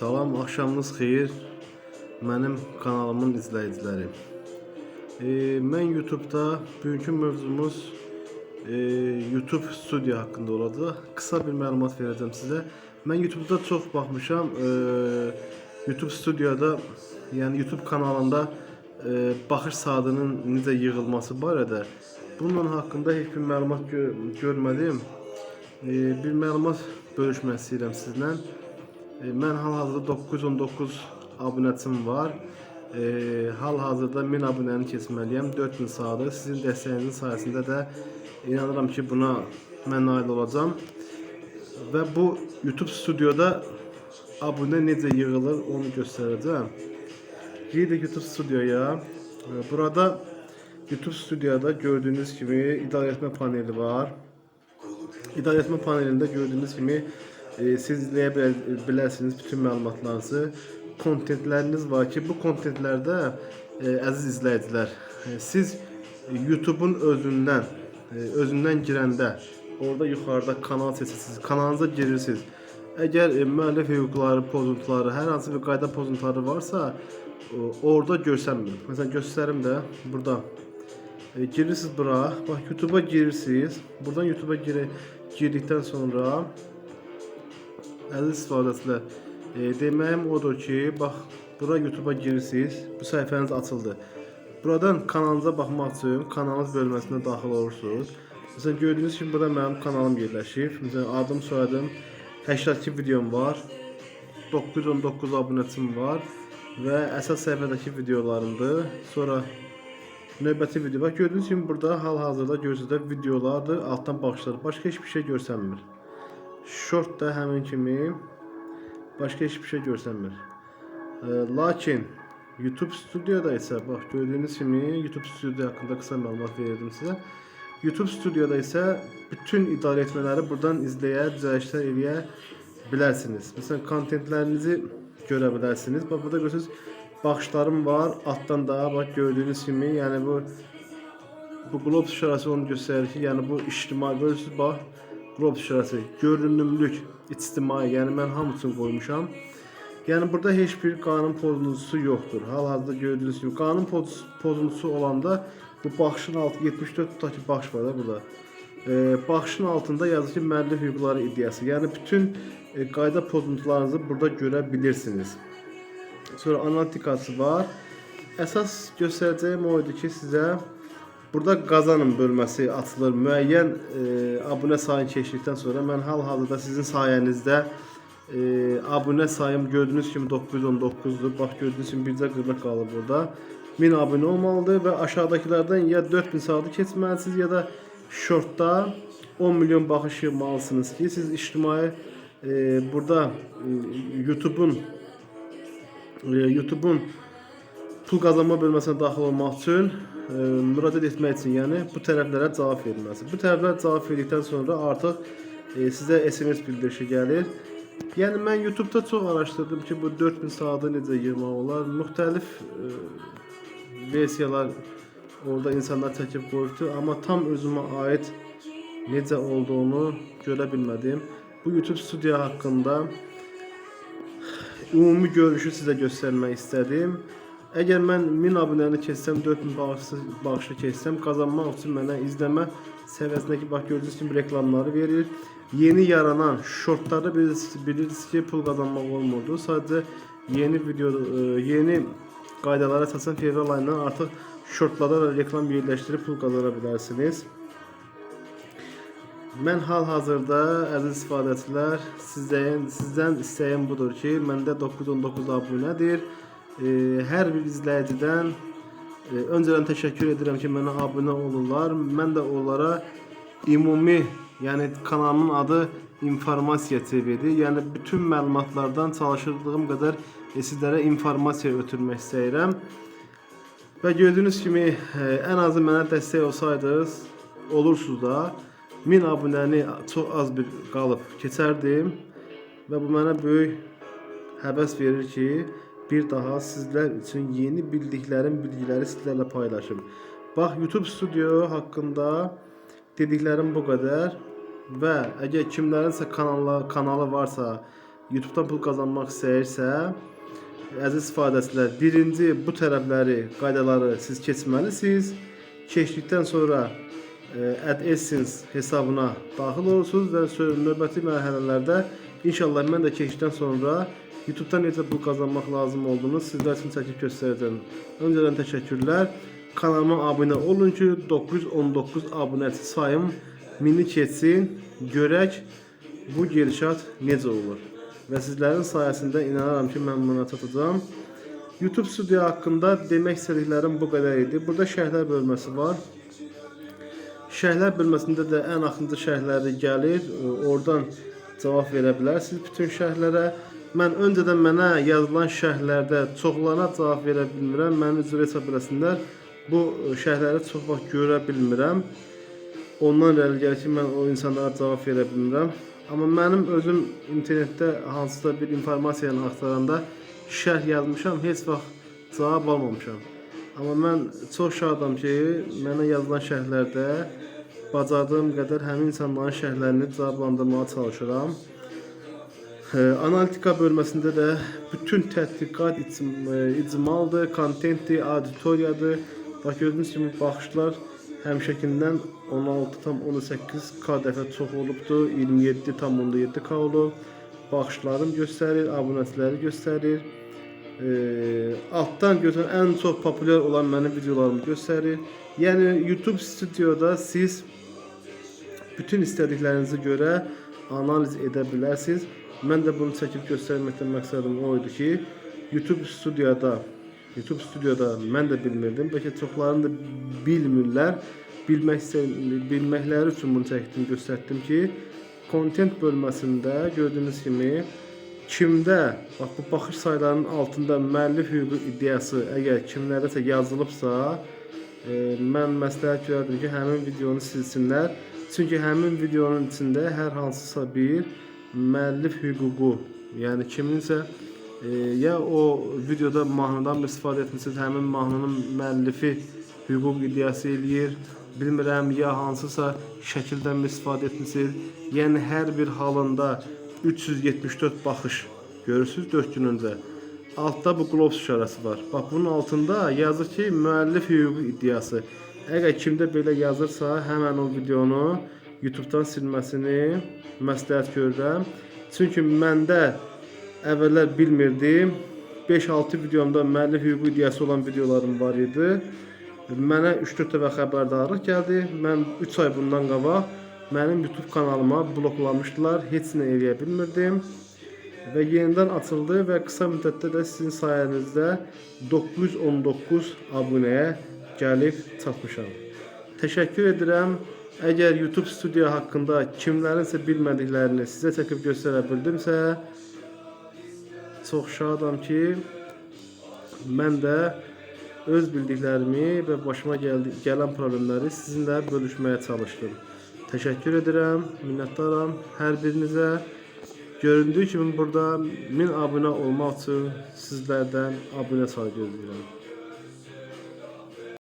Salam, axşamınız xeyir. Mənim kanalımın izləyiciləri. E, mən YouTube-da bugünkü mövzumuz e, YouTube studiya haqqında olacaq. Qısa bir məlumat verəcəm sizə. Mən YouTube-da çox baxmışam. E, YouTube studiyada, yəni YouTube kanalında e, baxış saatının necə yığılması barədə bunun haqqında heç bir məlumat gö görmədim. E, bir məlumat bölüşmək istəyirəm sizlə. E, Mən hal-hazırda 919 abunəçim var. E, hal-hazırda 1000 abunəni keçməliyəm. 4000 saatdır. Sizin dəstəyinizin sayəsində də inanıram ki, buna mən nail olacağam. Və bu YouTube stüdyoda abunə necə yığılır onu göstərəcəm. Girdik YouTube stüdyoya. E, Burada YouTube stüdyoda gördüyünüz kimi idarəetmə paneli var. İdarəetmə panelində gördüyünüz kimi e, siz izləyə bütün məlumatlarınızı. Kontentləriniz var ki, bu kontentlərdə e, əziz e, siz YouTube-un özündən e, özündən girəndə orada yuxarıda kanal seçirsiniz, kanalınıza girirsiniz. Əgər e, hüquqları pozuntuları, hər hansı bir qayda pozuntuları varsa, orada görsənmir. Məsələn göstərim də burada e, girirsiniz bura. Bak YouTube'a girirsiniz. Buradan YouTube'a girdikten sonra əziz istifadəçilər e, deməyim odur ki, bax bura YouTube'a girirsiniz. Bu səhifəniz açıldı. Buradan kanalınıza baxmaq üçün kanalınız bölməsinə daxil olursunuz. Məsələn gördüyünüz kimi burada mənim kanalım yerləşir. Məsələn adım, soyadım, 82 videom var. 919 abunəçim var və əsas səhifədəki videolarımdır. Sonra Növbəti video. Bax gördüyünüz kimi burada hal-hazırda görürsüzdə videolardır, altdan baxışlar. Başqa heç bir şey görsənmir. Short da həmin kimi başqa heç bir şey görsənmir. E, lakin YouTube Studio'da isə bax gördüyünüz kimi YouTube Studio haqqında qısa məlumat verirdim sizə. YouTube Studio'da isə bütün idarə etmələri buradan izləyə, düzəlişlər eləyə bilərsiniz. Məsələn, kontentlərinizi görə bilərsiniz. Bax burada görürsüz baxışlarım var. Altdan da bax gördüyünüz kimi, yəni bu bu Globus şurası onu göstərir ki, yəni bu ictimai görürsüz bax Globus şurası görünümlük ictimai, yəni mən hamısını qoymuşam. Yəni burada heç bir qanun pozuntusu yoxdur. Hal-hazırda gördüyünüz kimi qanun poz- pozuntusu olanda bu baxışın altı 74 tutaq ki baxış var da burada. E, baxışın altında yazır ki müəllif hüquqları iddiası. Yəni bütün e, qayda pozuntularınızı burada görə bilirsiniz. Sonra analitikası var. Əsas göstərəcəyim o idi ki, sizə burada qazanım bölməsi açılır. Müəyyən e, abunə sayını keçdikdən sonra mən hal-hazırda sizin sayənizdə e, abunə sayım gördüyünüz kimi 919-dur. Bax gördüyünüz kimi bircə qırlıq qalır burada. 1000 abunə olmalıdır və aşağıdakılardan ya 4000 saatı keçməlisiniz ya da shortda 10 milyon baxış yığmalısınız ki, siz ictimai e, burada e, YouTube-un e, YouTube-un pul qazanma bölməsinə daxil olmaq üçün müraciət etmək üçün, yəni bu tərəflərə cavab verilməsi. Bu tərəflər cavab verdikdən sonra artıq e, sizə SMS bildirişi gəlir. Yəni mən YouTube-da çox araşdırdım ki, bu 4000 saatı necə yığmaq olar. Müxtəlif e, versiyalar orada insanlar çəkib qoyubdu, amma tam özümə aid necə olduğunu görə bilmədim. Bu YouTube studiya haqqında ümumi görüşü sizə göstərmək istədim. Əgər mən 1000 abunəni keçsəm, 4000 bağışı, bağışı keçsəm, qazanmaq üçün mənə izləmə səviyyəsindəki bax gördüyünüz kimi reklamları verir. Yeni yaranan shortlarda bilirsiniz, bilirsiniz ki, pul qazanmaq olmurdu. Sadəcə yeni video, e, yeni qaydalara əsasən fevral ayından artıq shortlara da reklam yerləşdirib pul qazana bilərsiniz. Mən hal-hazırda əziz istifadəçilər, sizdən sizdən istəyim budur ki, məndə 919 abunədir. E, hər bir izləyicidən e, öncədən təşəkkür edirəm ki, mənə abunə olurlar. Mən də onlara ümumi, yəni kanalımın adı İnformasiya TV-dir. Yəni bütün məlumatlardan çalışdığım qədər e, sizlərə informasiya ötürmək istəyirəm. Və gördüyünüz kimi e, ən azı mənə dəstək olsaydınız, olursunuz da 1000 abunəni çox az bir qalıb keçərdim və bu mənə böyük həvəs verir ki, bir daha sizlər üçün yeni bildiklərim, bilgiləri sizlərlə paylaşım. Bax YouTube Studio haqqında dediklərim bu qədər və əgər kimlərinsə kanallar kanalı varsa YouTube-dan pul qazanmaq istəyirsə, əziz istifadəçilər, birinci bu tərəfləri, qaydaları siz keçməlisiniz. Keçdikdən sonra e, AdSense hesabına daxil olursunuz və növbəti mərhələlərdə inşallah mən də keçdikdən sonra YouTube-dan necə pul lazım olduğunu sizlər üçün çəkib göstərəcəm. Öncədən təşəkkürlər. Kanalıma abunə olun ki, 919 abunəçi sayım mini keçsin, görək bu gedişat necə olur. Və sizlərin sayəsində inanıram ki, mən buna çatacağam. YouTube studiya haqqında demək istədiklərim bu qədər idi. Burada şərhlər bölməsi var. Şərhlər bölməsində də ən axırıncı şərhləri gəlir. Oradan cavab verə bilərsiniz bütün şərhlərə. Mən öncədən mənə yazılan şərhlərdə çoxlarına cavab verə bilmirəm. Məni üzr etə biləsinlər. Bu e, şərhləri çox vaxt görə bilmirəm. Ondan irəli gəlir ki, mən o insanlara cavab verə bilmirəm. Amma mənim özüm internetdə hansısa bir informasiyanı axtaranda şərh yazmışam, heç vaxt cavab almamışam. Amma mən çox şadam ki, mənə yazılan şərhlərdə bacardığım qədər həmin insanların şərhlərini cavablandırmağa çalışıram. Ee, Analitika bölməsində də bütün tədqiqat icm- e, icmaldır, kontentdir, auditoriyadır. Bax gördüyünüz kimi baxışlar həmişəkindən 16,18k dəfə çox olubdu, 27,7k olub. Baxışlarım göstərir, abunəçiləri göstərir. Ee, altdan götürən ən çox populyar olan mənim videolarımı göstərir. Yəni YouTube Studioda siz bütün istədiklərinizi görə analiz edə bilərsiniz. Mən də bunu çəkib göstərməkdən məqsədim o idi ki, YouTube Studioda YouTube Studioda mən də bilmirdim. Bəlkə çoxlarını da bilmirlər. Bilmək bilməkləri üçün bunu çəkdim, göstərdim ki, content bölməsində gördüyünüz kimi kimdə bax bu baxış saylarının altında müəllif hüququ iddiası əgər kimlərdəsə yazılıbsa, e, mən məsləhət görərdim ki, həmin videonu silsinlər. Çünki həmin videonun içində hər hansısa bir müəllif hüququ, yəni kiminsə e, ya o videoda mahnıdan bir istifadə etmisiniz, həmin mahnının müəllifi hüquq iddiası eləyir. Bilmirəm ya hansısa şəkildən bir istifadə etmisiniz. Yəni hər bir halında 374 baxış görürsüz 4 gün öncə. Altda bu gloss işarəsi var. Bax bunun altında yazır ki, müəllif hüququ iddiası. Əgər kimdə belə yazırsa, həmin o videonu YouTube-dan silməsini məsləhət görürəm. Çünki məndə əvvəllər bilmirdim. 5-6 videomda müəllif hüququ iddiası olan videolarım var idi. Mənə 3-4 dəfə xəbərdarlıq gəldi. Mən 3 ay bundan qabaq mənim YouTube kanalıma bloklamışdılar. Heç nə eləyə bilmirdim. Və yenidən açıldı və qısa müddətdə də sizin sayənizdə 919 abunəyə gəlib çatmışam. Təşəkkür edirəm. Əgər YouTube studiya haqqında kimlərinsə bilmədiklərini sizə çəkib göstərə bildimsə, çox şadam ki, mən də öz bildiklərimi və başıma gəldi, gələn problemləri sizinlə bölüşməyə çalışdım. Təşəkkür edirəm, minnətdaram hər birinizə. Göründüyü kimi burada 1000 abunə olmaq üçün sizlərdən abunə sayı gözləyirəm.